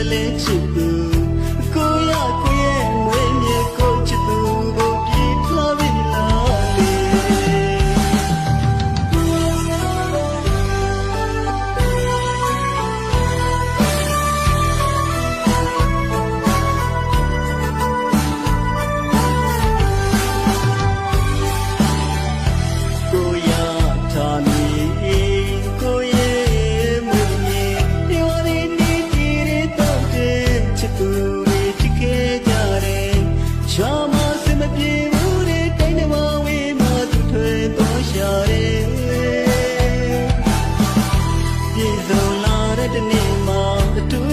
కదలే చుట్టూ တုံလာတဲ့တနေ့မှာအတူ